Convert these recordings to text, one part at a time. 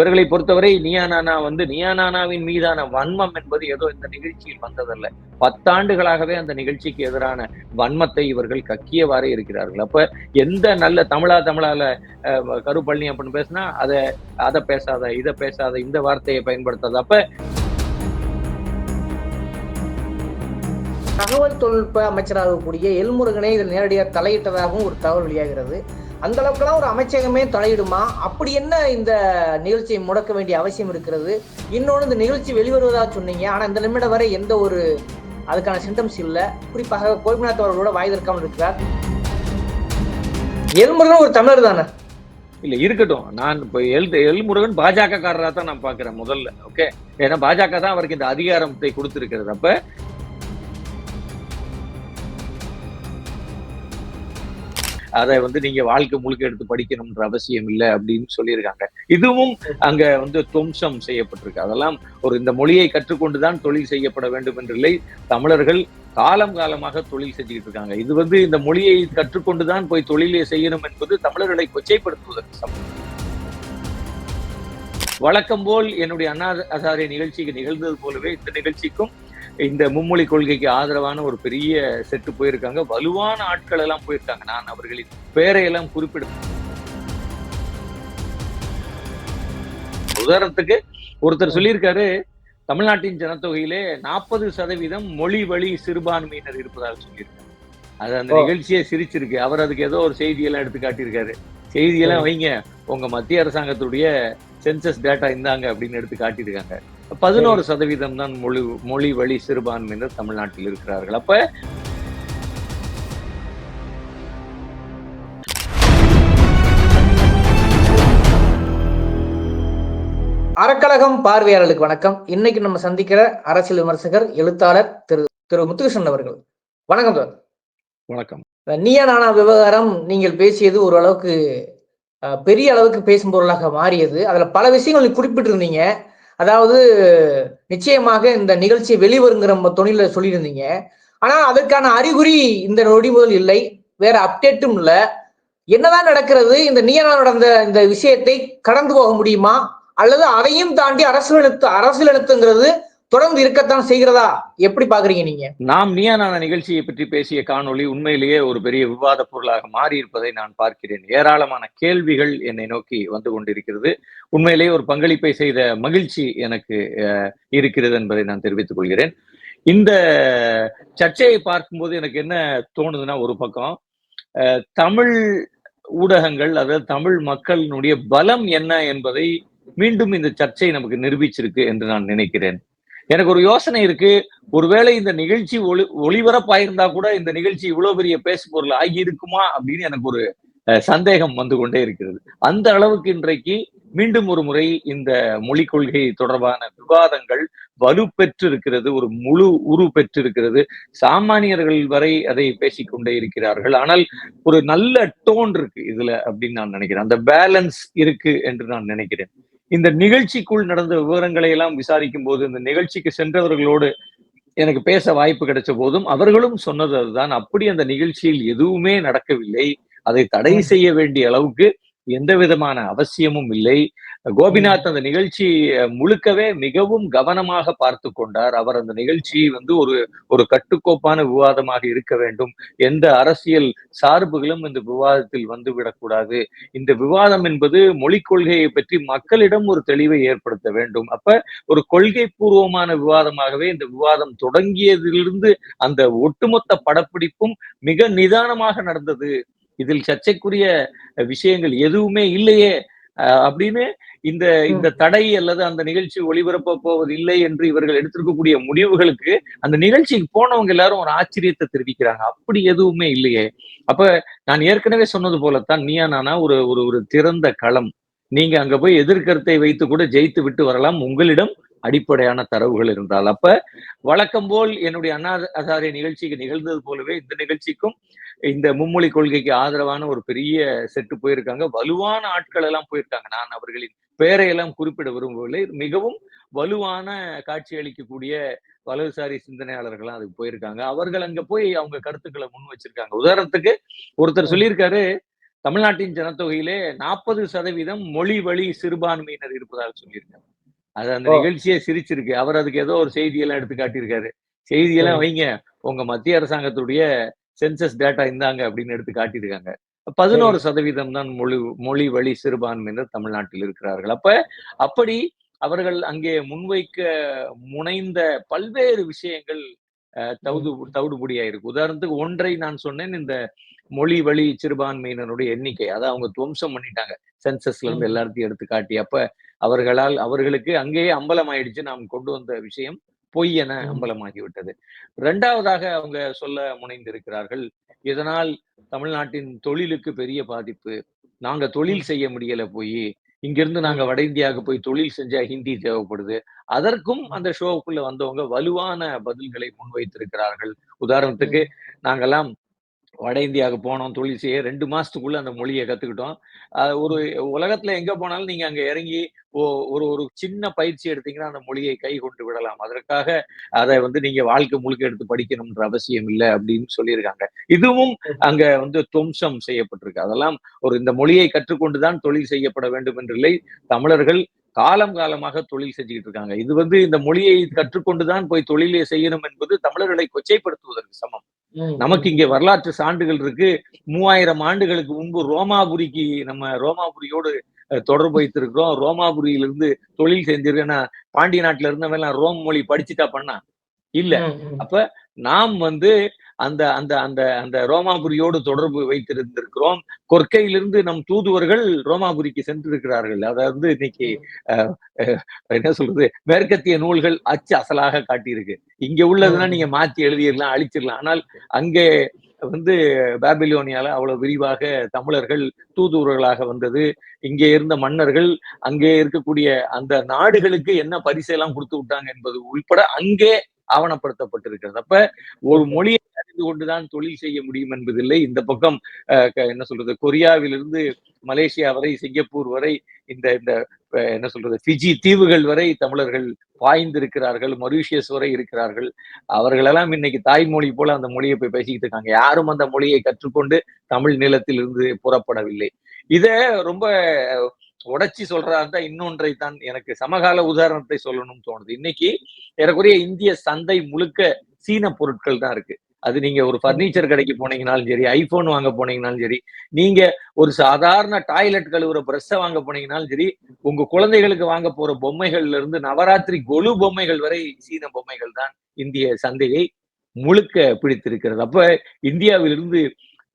இவர்களை பொறுத்தவரை நியானானா வந்து நியானானாவின் மீதான வன்மம் என்பது ஏதோ இந்த நிகழ்ச்சியில் வந்ததல்ல. பத்தாண்டுகளாகவே அந்த நிகழ்ச்சிக்கு எதிரான வன்மத்தை இவர்கள் கக்கியவாறு இருக்கிறார்கள். அப்ப எந்த நல்ல தமிழா தமிழால கருப்பள்ளி அப்படின்னு பேசினா அதை அதை பேசாத இதை பேசாத இந்த வார்த்தையை பயன்படுத்தாத. அப்ப தகவல் தொழில்நுட்ப அமைச்சராக கூடிய எல்முருகனை இதில் நேரடியாக தலையிட்டதாகவும் ஒரு தகவல் வெளியாகிறது. அந்த அளவுக்குலாம் ஒரு அமைச்சகமே தலையிடுமா? அப்படி என்ன இந்த நிகழ்ச்சியை முடக்க வேண்டிய அவசியம் இருக்கிறது? இன்னொன்று இந்த நிகழ்ச்சி வெளிவருவதாக சொன்னீங்க. ஆனால் இந்த நிமிடம் வரை எந்த ஒரு அதுக்கான சிம்டம்ஸ் இல்லை. குறிப்பாக கோபிநாத் அவர்களோட வாய் திறக்காமல் இருக்கிறார். எல்முருகன் ஒரு தமிழர் தானே? இல்ல இருக்கட்டும். நான் இப்போ எல் எல்முருகன் பாஜக காரராக தான் நான் பாக்குறேன் முதல்ல ஓகே ஏன்னா பாஜக தான் அவருக்கு இந்த அதிகாரத்தை கொடுத்திருக்கிறது. அப்ப அதை வந்து நீங்க வாழ்க்கை முழுக்க எடுத்து படிக்கணும்ன்ற அவசியம் இல்லை அப்படின்னு சொல்லியிருக்காங்க. இதுவும் அங்க வந்து துவம்சம் செய்யப்பட்டிருக்கு. அதெல்லாம் ஒரு இந்த மொழியை கற்றுக்கொண்டுதான் தொழில் செய்யப்பட வேண்டும் என்றில்லை தமிழர்கள் காலம் காலமாக தொழில் செஞ்சுக்கிட்டு இருக்காங்க. இது வந்து இந்த மொழியை கற்றுக்கொண்டுதான் போய் தொழிலை செய்யணும் என்பது தமிழர்களை கொச்சைப்படுத்துவதற்கு சமம். வழக்கம் போல் என்னுடைய அண்ணா அசாரிய நிகழ்ச்சிக்கு நிகழ்ந்தது போலவே இந்த நிகழ்ச்சிக்கும் இந்த மும்மொழி கொள்கைக்கு ஆதரவான ஒரு பெரிய செட்டு போயிருக்காங்க. வலுவான ஆட்கள் எல்லாம் போயிருக்காங்க. நான் அவர்களின் பெயரை எல்லாம் குறிப்பிட உதாரணத்துக்கு ஒருத்தர் சொல்லியிருக்காரு தமிழ்நாட்டின் ஜனத்தொகையிலே நாற்பது சதவீதம் மொழி வழி சிறுபான்மையினர் இருப்பதாக சொல்லியிருக்காரு. அது அந்த. நிகழ்ச்சியே சிரிச்சிருக்கு. அவர் அதுக்கு ஏதோ ஒரு செய்தியெல்லாம் எடுத்து காட்டியிருக்காரு. செய்தியெல்லாம் வைங்க. உங்க மத்திய அரசாங்கத்துடைய சென்சஸ் டேட்டா இந்தாங்க அப்படின்னு எடுத்து காட்டியிருக்காங்க. பதினோரு சதவீதம் தான் மொழி மொழி வழி சிறுபான்மையினர் தமிழ்நாட்டில் இருக்கிறார்கள். அப்ப அறக்கழகம் பார்வையாளர்களுக்கு வணக்கம். இன்னைக்கு நம்ம சந்திக்கிற அரசியல் விமர்சகர் எழுத்தாளர் திரு திரு முத்துகிருஷ்ணன் அவர்கள். வணக்கம் சார். வணக்கம். நீயா நானா விவகாரம் நீங்கள் பேசியது ஓரளவுக்கு பெரிய அளவுக்கு பேசும் பொருளாக மாறியது. அதுல பல விஷயங்கள் குறிப்பிட்டிருந்தீங்க. அதாவது நிச்சயமாக இந்த நிகழ்ச்சி வெளிவருங்கிற தொழில சொல்லியிருந்தீங்க. ஆனால் அதற்கான அறிகுறி இந்த நொடி முதல் இல்லை. வேற அப்டேட்டும் இல்லை. என்னதான் நடக்கிறது? இந்த நீயா நடந்த இந்த விஷயத்தை கடந்து போக முடியுமா? அல்லது அதையும் தாண்டி அரசியல் எழுத்து அரசியல் எழுத்துங்கிறது தொடர்ந்து இருக்கத்தான் செய்கிறதா? எப்படி பாக்குறீங்க நீங்க? நாம் நியானான நிகழ்ச்சியை பற்றி பேசிய காணொளி உண்மையிலேயே ஒரு பெரிய விவாத பொருளாக மாறி இருப்பதை நான் பார்க்கிறேன். ஏராளமான கேள்விகள் என்னை நோக்கி வந்து கொண்டிருக்கிறது. உண்மையிலேயே ஒரு பங்களிப்பை செய்த மகிழ்ச்சி எனக்கு அஹ், இருக்கிறது என்பதை நான் தெரிவித்துக் கொள்கிறேன். இந்த சர்ச்சையை பார்க்கும்போது எனக்கு என்ன தோணுதுன்னா ஒரு பக்கம் அஹ், தமிழ் ஊடகங்கள் அதாவது தமிழ் மக்களினுடைய பலம் என்ன என்பதை மீண்டும் இந்த சர்ச்சை நமக்கு நிரூபிச்சிருக்கு என்று நான் நினைக்கிறேன். எனக்கு ஒரு யோசனை இருக்கு. ஒருவேளை இந்த நிகழ்ச்சி ஒளி ஒளிபரப்பாயிருந்தா கூட இந்த நிகழ்ச்சி இவ்வளவு பெரிய பேசு பொருள் ஆகி இருக்குமா அப்படின்னு எனக்கு ஒரு அஹ், சந்தேகம் வந்து கொண்டே இருக்கிறது. அந்த அளவுக்கு இன்றைக்கு மீண்டும் ஒரு முறை இந்த மொழிக் கொள்கை தொடர்பான விவாதங்கள் வலுப்பெற்று இருக்கிறது ஒரு முழு உரு பெற்றிருக்கிறது. சாமானியர்கள் வரை அதை பேசிக்கொண்டே இருக்கிறார்கள். ஆனால் ஒரு நல்ல டோன் இருக்கு இதுல அப்படின்னு நான் நினைக்கிறேன். அந்த பேலன்ஸ் இருக்கு என்று நான் நினைக்கிறேன். இந்த நிகழ்ச்சிக்குள் நடந்த விவரங்களை எல்லாம் விசாரிக்கும் போது இந்த நிகழ்ச்சிக்கு சென்றவர்களோடு எனக்கு பேச வாய்ப்பு கிடைச்ச போதும் அவர்களும் சொன்னது அதுதான். அப்படி அந்த நிகழ்ச்சியில் எதுவுமே நடக்கவில்லை. அதை தடை செய்ய வேண்டிய அளவுக்கு எந்த விதமான அவசியமும் இல்லை. கோபிநாத் அந்த நிகழ்ச்சி முழுக்கவே மிகவும் கவனமாக பார்த்து கொண்டார். அவர் அந்த நிகழ்ச்சி வந்து ஒரு ஒரு கட்டுக்கோப்பான விவாதமாக இருக்க வேண்டும். எந்த அரசியல் சார்புகளும் இந்த விவாதத்தில் வந்து விடக்கூடாது இந்த விவாதம் என்பது மொழிக் கொள்கையை பற்றி மக்களிடம் ஒரு தெளிவை ஏற்படுத்த வேண்டும். அப்ப ஒரு கொள்கை பூர்வமான விவாதமாகவே இந்த விவாதம் தொடங்கியதிலிருந்து அந்த ஒட்டுமொத்த படப்பிடிப்பும் மிக நிதானமாக நடந்தது. இதில் சர்ச்சைக்குரிய விஷயங்கள் எதுவுமே இல்லையே அப்படின்னு இந்த இந்த தடை அல்லது அந்த நிகழ்ச்சி ஒளிபரப்ப போவது இல்லை என்று இவர்கள் எடுத்திருக்கக்கூடிய முடிவுகளுக்கு அந்த நிகழ்ச்சிக்கு போனவங்க எல்லாரும் ஒரு ஆச்சரியத்தை தெரிவிக்கிறாங்க. அப்படி எதுவுமே இல்லையே. அப்ப நான் ஏற்கனவே சொன்னது போலத்தான் நீயா நானா ஒரு ஒரு ஒரு திறந்த களம். நீங்க அங்க போய் எதிர்கருத்தை வைத்து கூட ஜெயித்து விட்டு வரலாம். உங்களிடம் அடிப்படையான தரவுகள் இருந்தால். அப்ப வழக்கம் போல் என்னுடைய அண்ணா அசாரிய நிகழ்ச்சிக்கு நிகழ்ந்தது போலவே இந்த நிகழ்ச்சிக்கும் இந்த மும்மொழி கொள்கைக்கு ஆதரவான ஒரு பெரிய செட்டு போயிருக்காங்க. வலுவான ஆட்கள் எல்லாம் போயிருக்காங்க. நான் அவர்களின் பெயரை எல்லாம் குறிப்பிட விரும்பவில்லை. மிகவும் வலுவான காட்சி அளிக்கக்கூடிய வலதுசாரி சிந்தனையாளர்கள்லாம் அதுக்கு போயிருக்காங்க. அவர்கள் அங்க போய் அவங்க கருத்துக்களை முன் வச்சிருக்காங்க. உதாரணத்துக்கு ஒருத்தர் சொல்லியிருக்காரு தமிழ்நாட்டின் ஜனத்தொகையிலே நாற்பது சதவீதம் மொழி வழி சிறுபான்மையினர் இருப்பதாக சொல்லியிருக்காங்க அது அந்த. நிகழ்ச்சியே சிரிச்சிருக்கு. அவர் அதுக்கு ஏதோ ஒரு செய்தியெல்லாம் எடுத்து காட்டியிருக்காரு. செய்தியெல்லாம் வைங்க. உங்க மத்திய அரசாங்கத்துடைய சென்சஸ் டேட்டா இந்தாங்க அப்படின்னு எடுத்து காட்டியிருக்காங்க. பதினோரு சதவீதம் தான் மொழி மொழி வழி சிறுபான்மையினர் தமிழ்நாட்டில் இருக்கிறார்கள். அப்ப அப்படி அவர்கள் அங்கே முன்வைக்க முனைந்த பல்வேறு விஷயங்கள் அஹ், தவுது தவிடுபடியா இருக்கு உதாரணத்துக்கு ஒன்றை நான் சொன்னேன். இந்த மொழி வழி சிறுபான்மையினருடைய எண்ணிக்கை. அதை அவங்க துவம்சம் பண்ணிட்டாங்க. சென்சஸ்ல இருந்து. எல்லாத்தையும் எடுத்து காட்டி. அப்ப அவர்களால் அவர்களுக்கு அங்கேயே அம்பலம் ஆயிடுச்சு நாம் கொண்டு வந்த விஷயம் பொய் என ம். அம்பலமாகி விட்டது இரண்டாவதாக அவங்க சொல்ல முனைந்திருக்கிறார்கள். இதனால் தமிழ்நாட்டின் தொழிலுக்கு பெரிய பாதிப்பு. நாங்க தொழில் செய்ய முடியல போய் இங்கிருந்து நாங்க வட இந்தியாவுக்கு போய் தொழில் செஞ்சா ஹிந்தி தேவைப்படுது. அதற்கும் அந்த ஷோவுக்குள்ள வந்தவங்க வலுவான பதில்களை முன்வைத்திருக்கிறார்கள். உதாரணத்துக்கு நாங்கெல்லாம் வட இந்தியாவுக்கு போனோம் தொழில் செய்ய ரெண்டு மாசத்துக்குள்ள அந்த மொழியை கத்துக்கிட்டோம். ஒரு உலகத்துல எங்க போனாலும் நீங்க அங்க இறங்கி ஒரு ஒரு சின்ன பயிற்சி எடுத்தீங்கன்னா அந்த மொழியை கை கொண்டு விடலாம். அதற்காக அதை வந்து நீங்க வாழ்க்கை முழுக்க எடுத்து படிக்கணும்ன்ற அவசியம் இல்லை அப்படின்னு சொல்லியிருக்காங்க. இதுவும் அங்க வந்து துவம்சம் செய்யப்பட்டிருக்கு. அதெல்லாம் ஒரு இந்த மொழியை கற்றுக்கொண்டுதான் தொழில் செய்யப்பட வேண்டும் என்றில்லை தமிழர்கள் காலம் காலமாக தொழில் செஞ்சுக்கிட்டு இருக்காங்க. இது வந்து இந்த மொழியை கற்றுக்கொண்டுதான் போய் தொழிலை செய்யணும் என்பது தமிழர்களை கொச்சைப்படுத்துவதற்கு சமம். நமக்கு இங்கே வரலாற்று சான்றுகள் இருக்கு. மூவாயிரம் ஆண்டுகளுக்கு முன்பு ரோமாபுரிக்கு நம்ம ரோமாபுரியோடு தொடர்பு வைத்திருக்கிறோம். ரோமாபுரியிலிருந்து தொழில் செஞ்சிருக்கேன்னா பாண்டிய நாட்டுல இருந்தவன் ரோம் மொழி படிச்சுட்டா பண்ணா? இல்ல. அப்ப நாம் வந்து அந்த அந்த அந்த அந்த ரோமாபுரியோடு தொடர்பு வைத்திருந்திருக்கிறோம். கொற்கையிலிருந்து நம் தூதுவர்கள் ரோமாபுரிக்கு சென்றிருக்கிறார்கள். அதாவது இன்னைக்கு என்ன சொல்றது? மேற்கத்திய நூல்கள் அச்சு அசலாக காட்டியிருக்கு. இங்க உள்ளதுன்னா ம். நீங்க மாத்தி எழுதிடலாம் அழிச்சிடலாம். ஆனால் அங்கே வந்து பாபிலோனியால அவ்வளவு விரிவாக தமிழர்கள் தூதுவர்களாக வந்தது. இங்கே இருந்த மன்னர்கள் அங்கே இருக்கக்கூடிய அந்த நாடுகளுக்கு என்ன பரிசெல்லாம் கொடுத்து விட்டாங்க என்பது உள்பட அங்கே ஆவணப்படுத்தப்பட்டிருக்கிறது. அப்ப ஒரு மொழியை அறிந்து கொண்டுதான் தொழில் செய்ய முடியும் என்பதில்லை. இந்த பக்கம் என்ன சொல்றது கொரியாவிலிருந்து மலேசியா வரை சிங்கப்பூர் வரை இந்த இந்த என்ன சொல்றது பிஜி தீவுகள் வரை தமிழர்கள் பாய்ந்திருக்கிறார்கள் மொரீஷியஸ் வரை இருக்கிறார்கள். அவர்களெல்லாம் இன்னைக்கு தாய்மொழி போல அந்த மொழியை போய் பேசிக்கிட்டு இருக்காங்க. யாரும் அந்த மொழியை கற்றுக்கொண்டு தமிழ் நிலத்தில் இருந்து புறப்படவில்லை. இத ரொம்ப உடைச்சி சொல்றதா இருந்தா இன்னொன்றை தான் எனக்கு சமகால உதாரணத்தை சொல்லணும்னு தோணுது. இன்னைக்கு ஏறக்குறைய இந்திய சந்தை முழுக்க சீன பொருட்கள் தான் இருக்கு. அது நீங்க ஒரு பர்னிச்சர் கடைக்கு போனீங்கனாலும் சரி ஐபோன் வாங்க போனீங்கனாலும் சரி நீங்க ஒரு சாதாரண டாய்லெட் கழுவுற பிரஷ்ஷை வாங்க போனீங்கனாலும் சரி உங்க குழந்தைகளுக்கு வாங்க போற பொம்மைகள்ல இருந்து நவராத்திரி கொலு பொம்மைகள் வரை சீன பொம்மைகள் தான் இந்திய சந்தையை முழுக்க பிடித்திருக்கிறது. அப்ப இந்தியாவிலிருந்து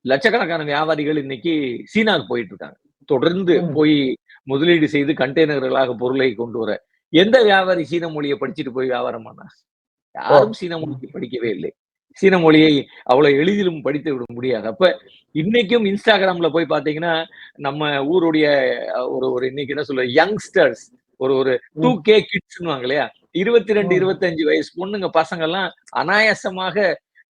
லட்சக்கணக்கான வியாபாரிகள் இன்னைக்கு சீனாவுக்கு போயிட்டு இருக்காங்க. தொடர்ந்து. போய் முதலீடு செய்து கண்டெய்னர்களாக பொருளை கொண்டு வர. எந்த வியாபாரி சீன மொழியை படிச்சுட்டு போய் வியாபாரம் பண்ணா? யாரும் சீன மொழியை படிக்கவே இல்லை. சீன மொழியை அவ்வளவு எளிதிலும் படித்து விட முடியாது. அப்ப இன்னைக்கும் இன்ஸ்டாகிராம்ல போய் பாத்தீங்கன்னா நம்ம ஊருடைய ஒரு ஒரு இன்னைக்கு என்ன சொல்ல யங்ஸ்டர்ஸ் ஒரு ஒரு டூ கே கிட்ஸ்னுவாங்க இல்லையா? இருபத்தி ரெண்டு ம். இருபத்தஞ்சு வயசு பொண்ணுங்க பசங்க எல்லாம் அனாயாசமாக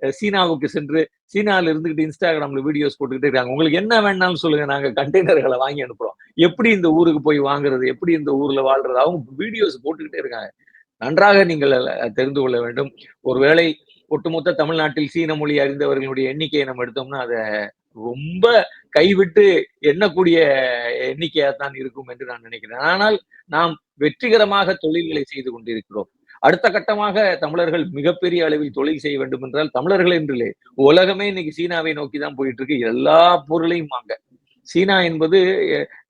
சீனாவுக்கு சென்று சீனாவில் இருந்துகிட்டு இன்ஸ்டாகிராம்ல வீடியோஸ் போட்டுக்கிட்டே இருக்காங்க. உங்களுக்கு என்ன வேணாலும் சொல்லுங்க. நாங்க கண்டெய்னர்களை வாங்கி அனுப்புறோம். எப்படி இந்த ஊருக்கு போய் வாங்குறது? எப்படி இந்த ஊர்ல வாழ்றது? அவங்க வீடியோஸ் போட்டுக்கிட்டே இருக்காங்க. நன்றாக நீங்கள் தெரிந்து கொள்ள வேண்டும். ஒருவேளை ஒட்டுமொத்த தமிழ்நாட்டில் சீன மொழி அறிந்தவர்களுடைய எண்ணிக்கையை நம்ம எடுத்தோம்னா அதை ரொம்ப கைவிட்டு எண்ணக்கூடிய எண்ணிக்கையாக தான் இருக்கும் என்று நான் நினைக்கிறேன். ஆனால் நாம் வெற்றிகரமாக தொழில்களை செய்து கொண்டிருக்கிறோம். அடுத்த கட்டமாக தமிழர்கள் மிகப்பெரிய அளவில் தொழில் செய்ய வேண்டும் என்றால் தமிழர்கள் என்றில்லை உலகமே இன்னைக்கு சீனாவை நோக்கி தான் போயிட்டு இருக்கு எல்லா பொருளையும் வாங்க. சீனா என்பது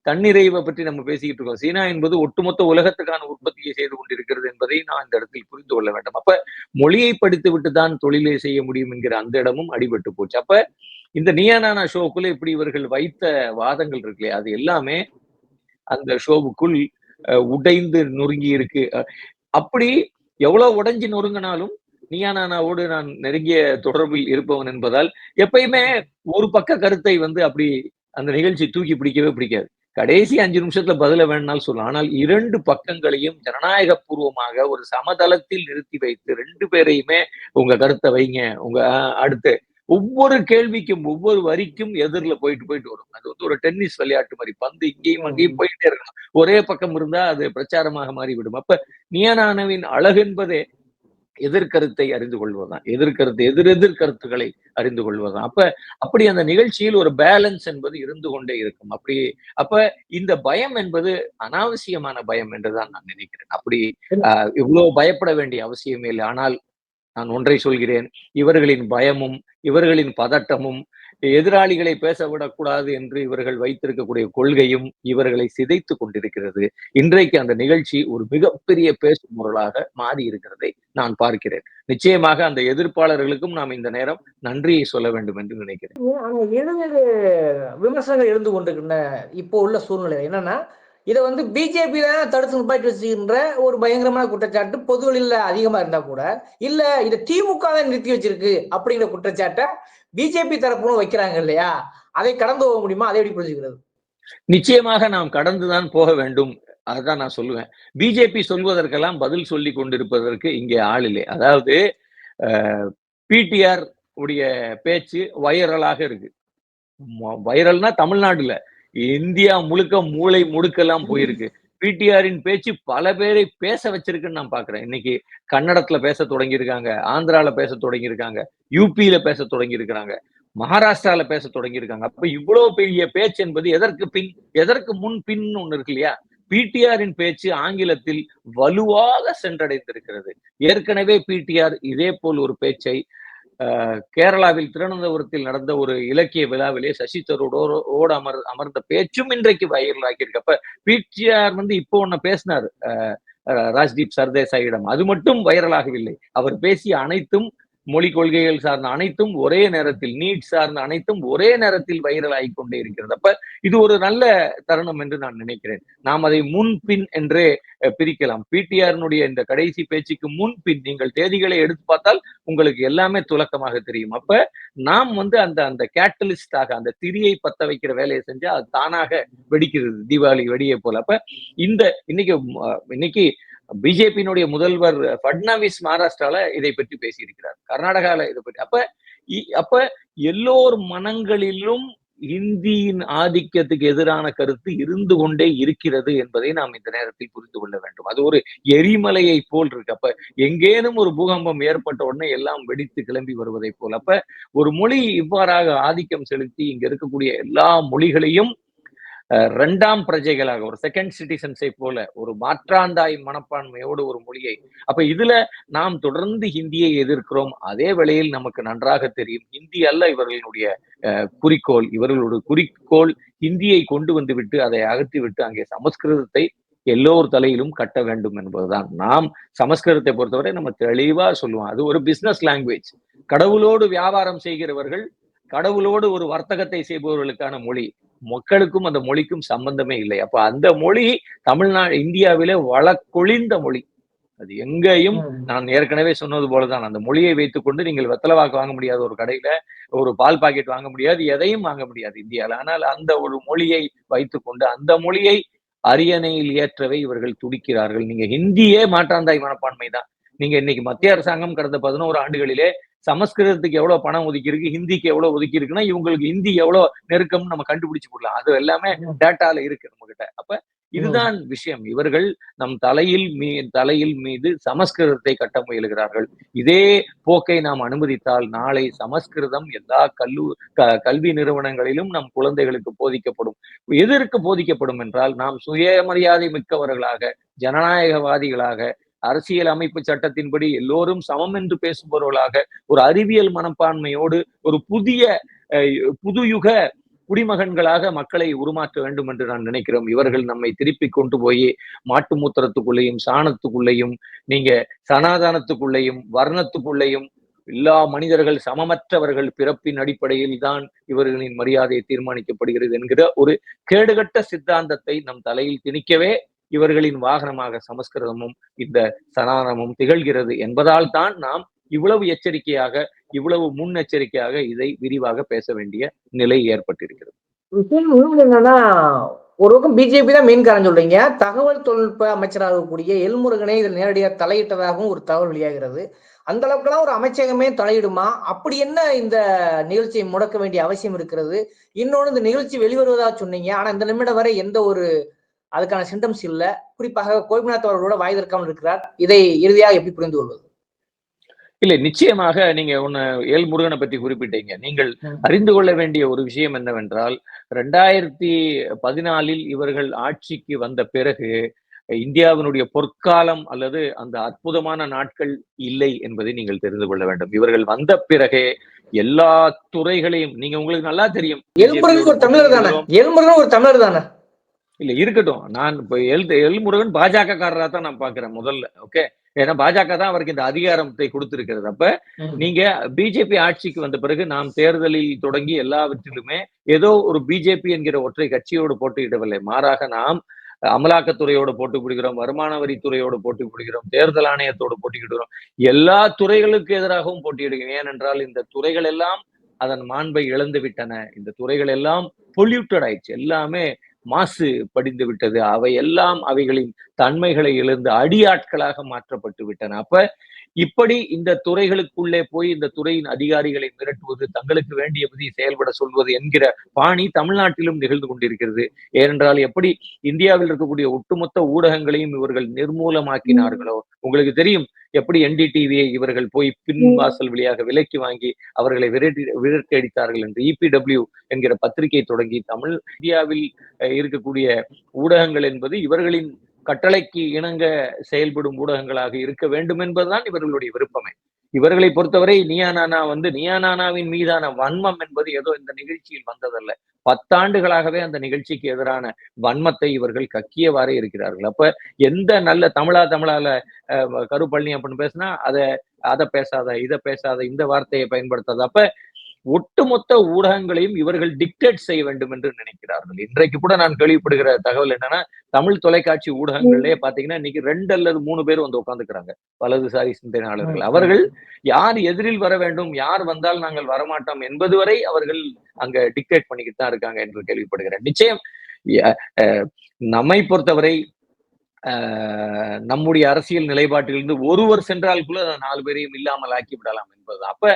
தன்னிறைவை பற்றி நம்ம பேசிக்கிட்டு இருக்கோம். சீனா என்பது ஒட்டுமொத்த உலகத்துக்கான உற்பத்தியை செய்து கொண்டிருக்கிறது என்பதை நான் இந்த இடத்தில் புரிந்து கொள்ள வேண்டும். அப்ப மொழியை படித்து விட்டு தான் தொழிலை செய்ய முடியும் என்கிற அந்த இடமும் அடிபட்டு போச்சு. அப்ப இந்த நியானானா ஷோக்குள்ள இப்படி இவர்கள் வைத்த வாதங்கள் இருக்கு அது எல்லாமே அந்த ஷோவுக்குள் அஹ், உடைந்து நொறுங்கி இருக்கு அஹ், அப்படி எவ்வளவு உடைஞ்சு நொறுங்கினாலும் நியானானாவோடு நான் நெருங்கிய தொடர்பில் இருப்பவன் என்பதால் எப்பயுமே ஒரு பக்க கருத்தை வந்து அப்படி அந்த நிகழ்ச்சி தூக்கி பிடிக்கவே பிடிக்காது. கடைசி அஞ்சு நிமிஷத்துல பதில வேணும்னாலும் சொல்லலாம். ஆனால் இரண்டு பக்கங்களையும் ஜனநாயக பூர்வமாக ஒரு சமதளத்தில் நிறுத்தி வைத்து ரெண்டு பேரையுமே உங்க கருத்தை வைங்க. உங்க அடுத்து ஒவ்வொரு கேள்விக்கும் ஒவ்வொரு வரிக்கும் எதிரில் போயிட்டு போயிட்டு வரும். அது வந்து ஒரு டென்னிஸ் விளையாட்டு மாதிரி. பந்து இங்கேயும் அங்கேயும் போயிட்டே இருக்கணும் ஒரே பக்கம் இருந்தா அது பிரச்சாரமாக மாறிவிடும். அப்ப நியனானவின் அழகு என்பதே எதிர்கருத்தை அறிந்து கொள்வதுதான். எதிர்கருத்து எதிர் எதிர் கருத்துக்களை அறிந்து கொள்வதுதான். அப்ப அப்படி அந்த நிகழ்ச்சியில் ஒரு பேலன்ஸ் என்பது இருந்து கொண்டே இருக்கும். அப்படி அப்ப இந்த பயம் என்பது அனாவசியமான பயம் என்றுதான் நான் நினைக்கிறேன். அப்படி ஆஹ், இவ்வளவு பயப்பட வேண்டிய அவசியமே இல்லை. ஆனால் நான் ஒன்றை சொல்கிறேன். இவர்களின் பயமும் இவர்களின் பதட்டமும் எதிராளிகளை பேச விடக்கூடாது என்று இவர்கள் வைத்திருக்கக்கூடிய கொள்கையும் இவர்களை சிதைத்து கொண்டிருக்கிறது. இன்றைக்கு அந்த நிகழ்ச்சி ஒரு மிகப்பெரிய பேசும் பொருளாக மாறி இருக்கிறதை நான் பார்க்கிறேன். நிச்சயமாக அந்த எதிர்ப்பாளர்களுக்கும் நாம் இந்த நேரம் நன்றியை சொல்ல வேண்டும் என்று நினைக்கிறேன். விமர்சனங்கள் எழுந்து கொண்டிருக்கின்ற இப்போ உள்ள சூழ்நிலை என்னன்னா இதை வந்து பிஜேபியில தடுத்து நிப்பாட்டி வச்சுக்கின்ற ஒரு பயங்கரமான குற்றச்சாட்டு பொதுவெளியில அதிகமா இருந்தா கூட இல்ல இதை திமுக தான் நிறுத்தி வச்சிருக்கு அப்படிங்கிற குற்றச்சாட்டை பிஜேபி தரப்புன்னு வைக்கிறாங்க இல்லையா? அதை கடந்து போக முடியுமா? அதை எப்படி புரிஞ்சுக்கிறது? நிச்சயமாக நாம் கடந்துதான் போக வேண்டும். அதுதான் நான் சொல்லுவேன். பிஜேபி சொல்வதற்கெல்லாம் பதில் சொல்லி கொண்டிருப்பதற்கு இங்கே ஆள் இல்லை. அதாவது பிடிஆர் உடைய பேச்சு வைரலாக இருக்கு. வைரல்னா தமிழ்நாடுல. இந்தியா முழுக்க மூளை முடுக்கெல்லாம் போயிருக்கு. பிடிஆரின் பேச்சு பல பேரை பேச வச்சிருக்குன்னு நான் பாக்குறேன். இன்னைக்கு கன்னடத்துல பேச தொடங்கியிருக்காங்க ஆந்திரால பேச தொடங்கியிருக்காங்க யூபியில பேச தொடங்கியிருக்கிறாங்க மகாராஷ்டிரால பேச தொடங்கியிருக்காங்க. அப்ப இவ்வளவு பெரிய பேச்சு என்பது எதற்கு பின் எதற்கு முன் பின் ஒண்ணு இருக்கு இல்லையா? பிடிஆரின் பேச்சு ஆங்கிலத்தில் வலுவாக சென்றடைந்திருக்கிறது. ஏற்கனவே பிடிஆர் இதே போல் ஒரு பேச்சை கேரளாவில் திருவனந்தபுரத்தில் நடந்த ஒரு இலக்கிய விழாவிலே சசி தரூரோட அமர் அமர்ந்த பேச்சும் இன்றைக்கு வைரல் ஆக்கியிருக்கு அப்ப பிடிஆர் வந்து இப்போ ஒண்ணு பேசினார். ராஜ்தீப் சர்தேசாயிடம். அது மட்டும் வைரலாகவில்லை அவர் பேசிய அனைத்தும் மொழி கொள்கைகள் சார்ந்த அனைத்தும் ஒரே நேரத்தில் நீட் சார்ந்த அனைத்தும் ஒரே நேரத்தில் வைரல் ஆகி கொண்டே இருக்கிறது. அப்ப இது ஒரு நல்ல தருணம் என்று நான் நினைக்கிறேன். நாம் அதை முன்பின் என்றே பிரிக்கலாம். பிடிஆர்னுடைய இந்த கடைசி பேச்சுக்கு முன்பின் நீங்கள் தேதிகளை எடுத்து பார்த்தால் உங்களுக்கு எல்லாமே துலக்கமாக தெரியும். அப்ப நாம் வந்து அந்த அந்த கேட்டலிஸ்டாக அந்த திரியை பத்த வைக்கிற வேலையை செஞ்சா அது தானாக வெடிக்கிறது. தீபாவளி வெடியை போல. அப்ப இந்த இன்னைக்கு இன்னைக்கு பிஜேபியினுடைய முதல்வர் ஃபட்னாவிஸ் மகாராஷ்டிரால இதை பற்றி பேசியிருக்கிறார். கர்நாடகால இதை பற்றி. அப்ப இ- அப்ப எல்லோர் மனங்களிலும் இந்தியின் ஆதிக்கத்துக்கு எதிரான கருத்து இருந்து கொண்டே இருக்கிறது என்பதை நாம் இந்த நேரத்தில் புரிந்து கொள்ள வேண்டும். அது ஒரு எரிமலையை போல் இருக்கு. அப்ப எங்கேனும் ஒரு பூகம்பம் ஏற்பட்ட உடனே எல்லாம் வெடித்து கிளம்பி வருவதை போல். அப்ப ஒரு மொழி இவ்வாறாக ஆதிக்கம் செலுத்தி இங்க இருக்கக்கூடிய எல்லா மொழிகளையும் ரெண்டாம் இரண்டாம் பிரஜைகளாக ஒரு செகண்ட் சிட்டிசன்ஸை போல ஒரு மாற்றாந்தாய் மனப்பான்மையோடு ஒரு மொழியை. அப்ப இதுல நாம் தொடர்ந்து ஹிந்தியை எதிர்க்கிறோம். அதே வேளையில் நமக்கு நன்றாக தெரியும் ஹிந்தி அல்ல இவர்களுடைய அஹ், குறிக்கோள். இவர்களுடைய குறிக்கோள் ஹிந்தியை கொண்டு வந்து விட்டு அதை அகற்றி விட்டு அங்கே சமஸ்கிருதத்தை எல்லோர் தலையிலும் கட்ட வேண்டும் என்பதுதான். நாம் சமஸ்கிருதத்தை பொறுத்தவரை நம்ம தெளிவா சொல்லுவோம். அது ஒரு பிசினஸ் லாங்குவேஜ் கடவுளோடு வியாபாரம் செய்கிறவர்கள் கடவுளோடு ஒரு வர்த்தகத்தை செய்பவர்களுக்கான மொழி. மக்களுக்கும் அந்த மொழிக்கும் சம்பந்தமே இல்லை. அப்ப அந்த மொழி தமிழ்நாடு இந்தியாவிலே வழக்கொழிந்த மொழி. அது எங்கேயும் நான் ஏற்கனவே சொன்னது போலதான். அந்த மொழியை வைத்துக்கொண்டு நீங்கள் வெத்தலை வாக்கு வாங்க முடியாது ஒரு கடையில ஒரு பால் பாக்கெட் வாங்க முடியாது எதையும் வாங்க முடியாது இந்தியால ஆனால் அந்த ஒரு மொழியை வைத்துக்கொண்டு அந்த மொழியை அரியணையில் ஏற்றவை இவர்கள் துடிக்கிறார்கள். நீங்க ஹிந்தியே மாற்றாந்தாய் மனப்பான்மை தான் நீங்க இன்னைக்கு மத்திய அரசாங்கம் கடந்த பதினோரு ஆண்டுகளிலே சமஸ்கிருதத்துக்கு எவ்வளவு பணம் ஒதுக்கி இருக்கு ஹிந்திக்கு எவ்வளவு ஒதுக்கி இருக்குன்னா இவங்களுக்கு ஹிந்தி எவ்வளவு நெருக்கம்னு நம்ம கண்டுபிடிச்சு போடலாம் அது எல்லாமே டேட்டால இருக்கு நம்ம கிட்ட அப்ப இதுதான் விஷயம். இவர்கள் நம் தலையில் மீ தலையில் மீது சமஸ்கிருதத்தை கட்ட முயலுகிறார்கள். இதே போக்கை நாம் அனுமதித்தால் நாளை சமஸ்கிருதம் எல்லா கல்லு கல்வி நிறுவனங்களிலும் நம் குழந்தைகளுக்கு போதிக்கப்படும். எதற்கு போதிக்கப்படும் என்றால் நாம் சுயமரியாதை மிக்கவர்களாக ஜனநாயகவாதிகளாக அரசியல் அமைப்பு சட்டத்தின்படி எல்லோரும் சமம் என்று பேசுபவர்களாக ஒரு அறிவியல் மனப்பான்மையோடு ஒரு புதிய புதுயுக குடிமகன்களாக மக்களை உருமாற்ற வேண்டும் என்று நான் நினைக்கிறோம் இவர்கள் நம்மை திருப்பி கொண்டு போய் மாட்டு மூத்திரத்துக்குள்ளேயும் சாணத்துக்குள்ளேயும் நீங்க சனாதானத்துக்குள்ளேயும் வர்ணத்துக்குள்ளேயும் எல்லா மனிதர்கள் சமமற்றவர்கள் பிறப்பின் அடிப்படையில் தான் இவர்களின் மரியாதை தீர்மானிக்கப்படுகிறது என்கிற ஒரு கேடுகட்ட சித்தாந்தத்தை நம் தலையில் திணிக்கவே இவர்களின் வாகனமாக சமஸ்கிருதமும் இந்த சனாதனமும் திகழ்கிறது என்பதால் தான் நாம் இவ்வளவு எச்சரிக்கையாக இவ்வளவு முன்னெச்சரிக்கையாக இதை விரிவாக பேச வேண்டிய நிலை ஏற்பட்டிருக்கிறது. என்னன்னா ஒரு பக்கம் பிஜேபி தான் மெயின் காரணம் சொல்றீங்க. தகவல் தொழில்நுட்ப அமைச்சராக இருக்கக்கூடிய எல்முருகனை இதில் நேரடியாக தலையிட்டதாகவும் ஒரு தகவல் வெளியாகிறது. அந்த அளவுக்குலாம் ஒரு அமைச்சகமே தலையிடுமா? அப்படி என்ன இந்த நிகழ்ச்சியை முடக்க வேண்டிய அவசியம் இருக்கிறது? இன்னொன்று இந்த நிகழ்ச்சி வெளிவருவதா சொன்னீங்க. ஆனா இந்த நிமிடம் வரை எந்த ஒரு அதுக்கான சிம்டம்ஸ் இல்ல. குறிப்பாக கோபிநாத் அவர்களோட வாய் திறக்காமல் இருக்கிறார். இதை இறுதியாக எப்படி புரிந்து கொள்வது? இல்லை நிச்சயமாக நீங்க ஒன்னு எல் முருகனை பற்றி குறிப்பிட்டீங்க. நீங்கள். அறிந்து கொள்ள வேண்டிய ஒரு விஷயம் என்னவென்றால் ரெண்டாயிரத்தி பதினாலில் இவர்கள் ஆட்சிக்கு வந்த பிறகு இந்தியாவினுடைய பொற்காலம் அல்லது அந்த அற்புதமான நாட்கள் இல்லை என்பதை நீங்கள் தெரிந்து கொள்ள வேண்டும். இவர்கள் வந்த பிறகே எல்லா துறைகளையும் நீங்க உங்களுக்கு நல்லா தெரியும். ஒரு தமிழர் தானே? ஒரு தமிழர் தானே? இல்ல இருக்கட்டும். நான் இப்ப எல் எல் முருகன் பாஜக காரரா தான் நான் பாக்குறேன் முதல்ல ஓகே ஏன்னா பாஜக தான் அவருக்கு இந்த அதிகாரத்தை கொடுத்திருக்கிறது. அப்ப. நீங்க பிஜேபி ஆட்சிக்கு வந்த பிறகு நாம் தேர்தலில் தொடங்கி எல்லாவற்றிலுமே ஏதோ ஒரு பிஜேபி என்கிற ஒற்றை கட்சியோடு போட்டியிடவில்லை. மாறாக நாம் அமலாக்கத்துறையோடு போட்டி பிடிக்கிறோம் வருமான வரித்துறையோடு போட்டி பிடிக்கிறோம் தேர்தல் ஆணையத்தோடு போட்டியிடுகிறோம். எல்லா துறைகளுக்கு எதிராகவும் போட்டியிடுகிறோம் ஏனென்றால் இந்த துறைகள் எல்லாம் அதன் மாண்பை இழந்து விட்டன இந்த துறைகள் எல்லாம் பொல்யூட்டட் ஆயிடுச்சு. எல்லாமே மாசு படிந்து விட்டது அவை எல்லாம் அவைகளின் தன்மைகளை இழந்து அடியாட்களாக மாற்றப்பட்டு விட்டன அப்ப இப்படி இந்த துறைகளுக்குள்ளே போய் இந்த துறையின் அதிகாரிகளை மிரட்டுவது தங்களுக்கு வேண்டியபடி செயல்பட சொல்வது என்கிற பாணி தமிழ்நாட்டிலும் நிகழ்ந்து கொண்டிருக்கிறது. ஏனென்றால் எப்படி இந்தியாவில் இருக்கக்கூடிய ஒட்டுமொத்த ஊடகங்களையும் இவர்கள் நிர்மூலமாக்கினார்களோ உங்களுக்கு தெரியும் எப்படி என்டிடிவியை இவர்கள் போய் பின் வாசல் வழியாக விலைக்கு வாங்கி அவர்களை விரட்டி விரட்டி அடித்தார்கள் என்று இபிடபிள்யூ என்கிற பத்திரிகை தொடங்கி தமிழ் இந்தியாவில் இருக்கக்கூடிய ஊடகங்கள் என்பது இவர்களின் கட்டளைக்கு இணங்க செயல்படும் ஊடகங்களாக இருக்க வேண்டும் என்பதுதான் இவர்களுடைய விருப்பமே. இவர்களை பொறுத்தவரை நியானானா வந்து நியானானாவின் மீதான வன்மம் என்பது ஏதோ இந்த நிகழ்ச்சியில் வந்ததல்ல. பத்தாண்டுகளாகவே அந்த நிகழ்ச்சிக்கு எதிரான வன்மத்தை இவர்கள் கக்கியவாறே இருக்கிறார்கள். அப்ப எந்த நல்ல தமிழா தமிழால அஹ், அப்படின்னு பேசினா அதை அதை பேசாத இதை பேசாத இந்த வார்த்தையை பயன்படுத்தாத. அப்ப ஒட்டுமொத்த ஊடகங்களையும் இவர்கள் டிக்டேட் செய்ய வேண்டும் என்று நினைக்கிறார்கள். இன்றைக்கு கூட நான் கேள்விப்படுகிற தகவல் என்னன்னா தமிழ் தொலைக்காட்சி ஊடகங்கள்லயே பாத்தீங்கன்னா இன்னைக்கு ரெண்டு அல்லது மூணு பேர் வந்து உட்காந்துக்கிறாங்க வலதுசாரி சிந்தனையாளர்கள். அவர்கள் யார் எதிரில் வர வேண்டும் யார் வந்தால் நாங்கள் வரமாட்டோம் என்பது வரை அவர்கள் அங்க டிக்டேட் பண்ணிக்கிட்டு தான் இருக்காங்க என்று கேள்விப்படுகிறேன். நிச்சயம் நம்மை பொறுத்தவரை நம்முடைய அரசியல் நிலைப்பாட்டிலிருந்து ஒருவர் சென்றால் கூட நாலு பேரையும் இல்லாமல் ஆக்கி விடலாம் என்பது அப்ப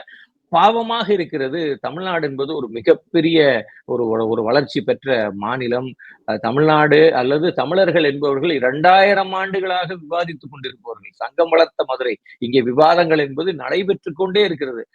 பாவமாக இருக்கிறது. தமிழ்நாடு என்பது ஒரு மிகப்பெரிய ஒரு ஒரு- ஒரு வளர்ச்சி பெற்ற மாநிலம். தமிழ்நாடு அல்லது தமிழர்கள் என்பவர்கள் இரண்டாயிரம் ஆண்டுகளாக விவாதித்துக் கொண்டிருப்பவர்கள். சங்கம் வளர்த்த மதுரை. இங்கே விவாதங்கள் என்பது நடைபெற்று கொண்டே இருக்கிறது.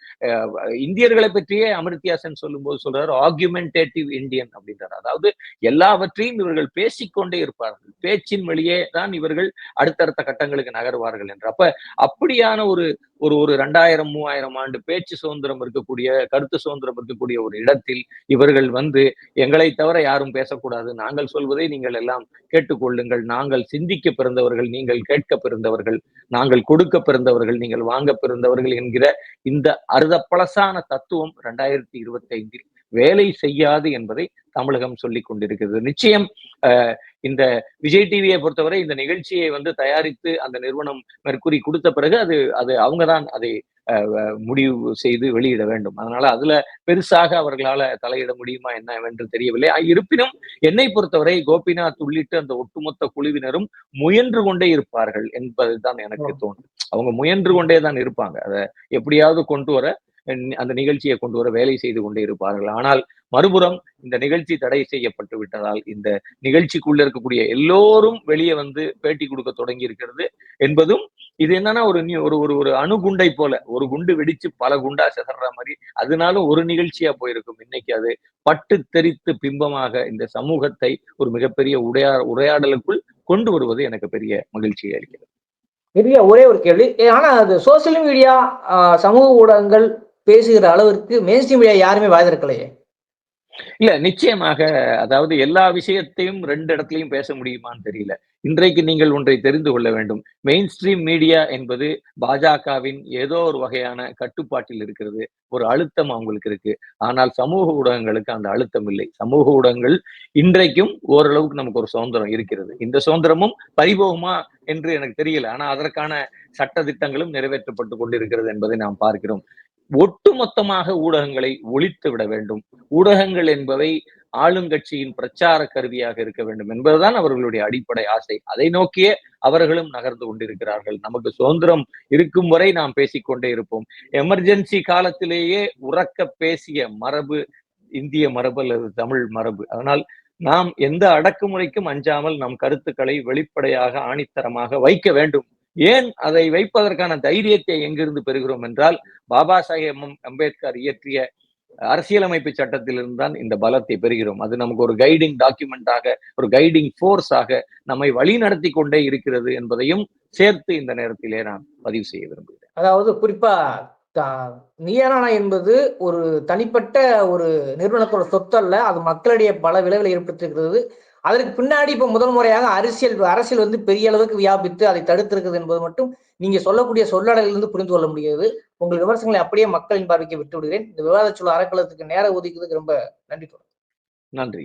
இந்தியர்களை பற்றியே அமிர்தியாசன் சொல்லும் போது சொல்றாரு ஆர்குமெண்டேட்டிவ் இந்தியன் அப்படின்றார். அதாவது எல்லாவற்றையும் இவர்கள் பேசிக்கொண்டே இருப்பார்கள். பேச்சின் வழியே தான் இவர்கள் அடுத்தடுத்த கட்டங்களுக்கு நகர்வார்கள் என்று அப்ப அப்படியான ஒரு ஒரு ஒரு ரெண்டாயிரம் மூவாயிரம் ஆண்டு பேச்சு சுதந்திரம் சுதந்திரம் இருக்கக்கூடிய கருத்து சுதந்திரம் இருக்கக்கூடிய ஒரு இடத்தில் இவர்கள் வந்து எங்களை தவிர யாரும் பேசக்கூடாது. நாங்கள் சொல்வதை நீங்கள் எல்லாம் கேட்டுக்கொள்ளுங்கள். நாங்கள் சிந்திக்க பிறந்தவர்கள் நீங்கள் கேட்க பிறந்தவர்கள் நாங்கள் கொடுக்க பிறந்தவர்கள் நீங்கள் வாங்க பிறந்தவர்கள் என்கிற இந்த அறுதப்பழசான தத்துவம் ரெண்டாயிரத்தி இருபத்தி ஐந்தில் வேலை செய்யாது என்பதை தமிழகம் சொல்லி கொண்டிருக்கிறது. நிச்சயம் இந்த விஜய் டிவியை பொறுத்தவரை இந்த நிகழ்ச்சியை வந்து தயாரித்து அந்த நிறுவனம் மெர்க்குரி கொடுத்த பிறகு அது அது அவங்கதான் அதை முடிவு செய்து வெளியிட வேண்டும். அதனால அதுல பெருசாக அவர்களால தலையிட முடியுமா என்னவென்று தெரியவில்லை. ஆ, இருப்பினும் என்னை பொறுத்தவரை கோபிநாத் உள்ளிட்ட அந்த ஒட்டுமொத்த குழுவினரும் முயன்று கொண்டே இருப்பார்கள் என்பதுதான் எனக்கு தோணுது அவங்க முயன்று கொண்டே தான் இருப்பாங்க. அதை எப்படியாவது கொண்டு வர அந்த நிகழ்ச்சியை கொண்டு வர வேலை செய்து கொண்டே இருப்பார்கள். ஆனால் மறுபுறம் இந்த நிகழ்ச்சி தடை செய்யப்பட்டு விட்டதால் இந்த நிகழ்ச்சிக்குள்ள இருக்கக்கூடிய எல்லோரும் வெளியே வந்து பேட்டி கொடுக்க தொடங்கி இருக்கிறது என்பதும் இது என்னன்னா ஒரு ஒரு ஒரு ஒரு அணுகுண்டை போல. ஒரு குண்டு வெடிச்சு பல குண்டா சிதற மாதிரி அதனாலும் ஒரு நிகழ்ச்சியா போயிருக்கும் இன்னைக்கு அது. பட்டு தெரித்து பிம்பமாக இந்த சமூகத்தை ஒரு மிகப்பெரிய உரையா உரையாடலுக்குள் கொண்டு வருவது எனக்கு பெரிய மகிழ்ச்சியை அளிக்கிறது. பெரிய ஒரே ஒரு கேள்வி. ஆனா அது சோசியல் மீடியா சமூக ஊடகங்கள் பேசுகிற அளவிற்கு மெயின் மீடியா யாருமே வாய் திறக்கலையே இல்ல நிச்சயமாக அதாவது எல்லா விஷயத்தையும் ரெண்டு இடத்துலயும் பேச முடியுமான்னு தெரியல. இன்றைக்கு நீங்கள் ஒன்றை தெரிந்து கொள்ள வேண்டும். மெயின் ஸ்ட்ரீம் மீடியா என்பது பாஜகவின் ஏதோ ஒரு வகையான கட்டுப்பாட்டில் இருக்கிறது. ஒரு அழுத்தம் அவங்களுக்கு இருக்கு. ஆனால் சமூக ஊடகங்களுக்கு அந்த அழுத்தம் இல்லை. சமூக ஊடகங்கள் இன்றைக்கும் ஓரளவுக்கு நமக்கு ஒரு சுதந்திரம் இருக்கிறது. இந்த சுதந்திரமும் பரிபோகமா என்று எனக்கு தெரியல. ஆனா அதற்கான சட்ட திட்டங்களும் நிறைவேற்றப்பட்டு கொண்டிருக்கிறது என்பதை நாம் பார்க்கிறோம். ஒட்டுமொத்தமாக ஊடகங்களை ஒழித்து விட வேண்டும். ஊடகங்கள் என்பவை ஆளுங்கட்சியின் பிரச்சார கருவியாக இருக்க வேண்டும் என்பதுதான் அவர்களுடைய அடிப்படை ஆசை. அதை நோக்கியே அவர்களும் நகர்ந்து கொண்டிருக்கிறார்கள். நமக்கு சுதந்திரம் இருக்கும் வரை நாம் பேசிக்கொண்டே இருப்போம். எமர்ஜென்சி காலத்திலேயே உறக்க பேசிய மரபு இந்திய மரபு அல்லது தமிழ் மரபு. அதனால் நாம் எந்த அடக்குமுறைக்கும் அஞ்சாமல் நம் கருத்துக்களை வெளிப்படையாக ஆணித்தரமாக வைக்க வேண்டும். ஏன் அதை வைப்பதற்கான தைரியத்தை எங்கிருந்து பெறுகிறோம் என்றால் பாபா சாஹேப் அம்பேத்கர் இயற்றிய அரசியலமைப்பு சட்டத்திலிருந்து தான் இந்த பலத்தை பெறுகிறோம். அது நமக்கு ஒரு கைடிங் டாக்குமெண்டாக ஒரு கைடிங் ஃபோர்ஸாக நம்மை வழிநடத்தி கொண்டே இருக்கிறது என்பதையும் சேர்த்து இந்த நேரத்திலே நான் பதிவு செய்ய விரும்புகிறேன். அதாவது குறிப்பா தா- நியரானா என்பது ஒரு தனிப்பட்ட ஒரு நிறுவனத்தோட சொத்து அல்ல அது மக்களிடையே பல விளைவுகளை ஏற்படுத்திருக்கிறது அதற்கு பின்னாடி இப்போ முதல் முறையாக அரசியல் அரசியல் வந்து பெரிய அளவுக்கு வியாபித்து அதை தடுத்திருக்கிறது என்பது மட்டும் நீங்க சொல்லக்கூடிய சொல்லடலிருந்து புரிந்து கொள்ள முடியாது உங்கள் விமர்சனங்களை அப்படியே மக்களின் பார்வைக்கு விட்டு விடுகிறேன் இந்த விவாத சொல்ல அறக்கலத்துக்கு நேரம் ஒதுக்கிறதுக்கு ரொம்ப நன்றி நன்றி.